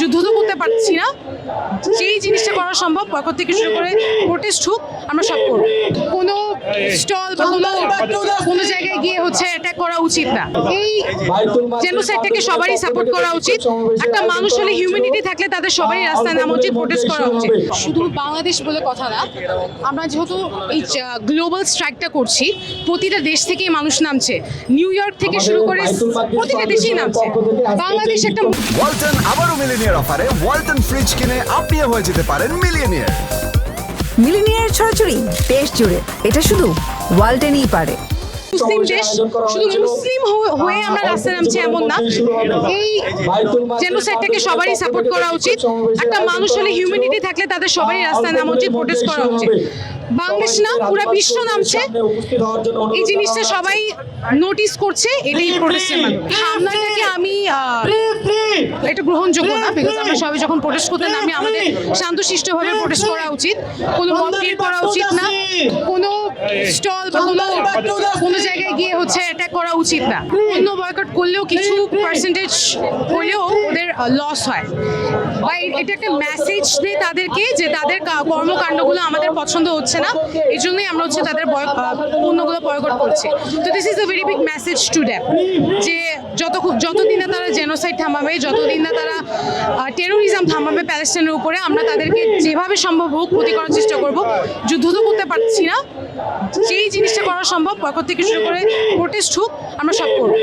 যুদ্ধ তো করতে পারছি না। যেই জিনিসটা করা সম্ভব বয়কট থেকে শুরু করে প্রোটেস্ট হোক, আমরা সব করব। কোনো স্টল কোনো কোনো জায়গায় গিয়ে হচ্ছে অ্যাটাক করা উচিত না। এই জেনোসাইডটাকে সবারই সাপোর্ট করা উচিত। একটা মানুষ হলে হিউম্যানিটি থাকলে তাদের সবারই রাস্তায় নামা উচিত প্রোটেস্ট করা উচিত। শুধু বাংলাদেশ বলে কথা না আমরা যেহেতু এই গ্লোবাল স্ট্রাইকটা করছি প্রতিটা দেশ থেকেই মানুষ নামছে। নিউ ইয়র্ক থেকে শুরু করে প্রতিটা দেশেই নামছে। বাংলাদেশ একটা ওয়ালটন আবারও মিলিনিয়ার অফারে ওয়ালটন ফ্রিজ কিনে আপনিও হয়ে যেতে পারেন মিলিয়নিয়ার মিলিনিয়ার ছড়াছড়ি দেশ জুড়ে। এটা শুধু ওয়ালটেনই পারে। মুসলিম দেশ শুধু মুসলিম হয়ে- হয়ে আমরা রাস্তায় নামছি এমন না। এই জেনোসাইডটাকে সবারই সাপোর্ট করা উচিত। একটা মানুষ হলে হিউম্যানিটি থাকলে তাদের সবারই রাস্তায় নামা উচিত প্রোটেস্ট করা উচিত। বাংলাদেশ না পুরো বিশ্ব নামছে। এই জিনিসটা সবাই নোটিস করছে এটাই প্রোটেস্টের মাধ্যমে। হামলাটাকে আমি এটা গ্রহণযোগ্য না বিকজ আমরা সবাই যখন প্রোটেস্ট করতে নামি আমাদের শান্তশিষ্টভাবে প্রোটেস্ট করা উচিত। কোনো মত করা উচিত না। কোনো স্টল বা কোনো কোনো জায়গায় গিয়ে হচ্ছে অ্যাটাক করা উচিত না। অন্য বয়কট করলেও কিছু পার্সেন্টেজ হলেও ওদের লস হয়। বা এটা একটা মেসেজ দেয় তাদেরকে যে তাদের কর্মকাণ্ডগুলো আমাদের পছন্দ হচ্ছে না এই জন্যই আমরা হচ্ছে তাদের বয়- পণ্যগুলো বয়কট করছি। তো this is a very big message to them যে যত তারা জেনোসাইড থামাবে। যতদিন না তারা টেরোরিজম থামাবে প্যালেস্টাইনের উপরে, আমরা তাদেরকে যেভাবে সম্ভব হোক ক্ষতি করার চেষ্টা করব। যুদ্ধ তো করতে পারছি না। যেই জিনিসটা করা সম্ভব, বয়কট থেকে শুরু করে প্রোটেস্ট হোক, আমরা সব করব।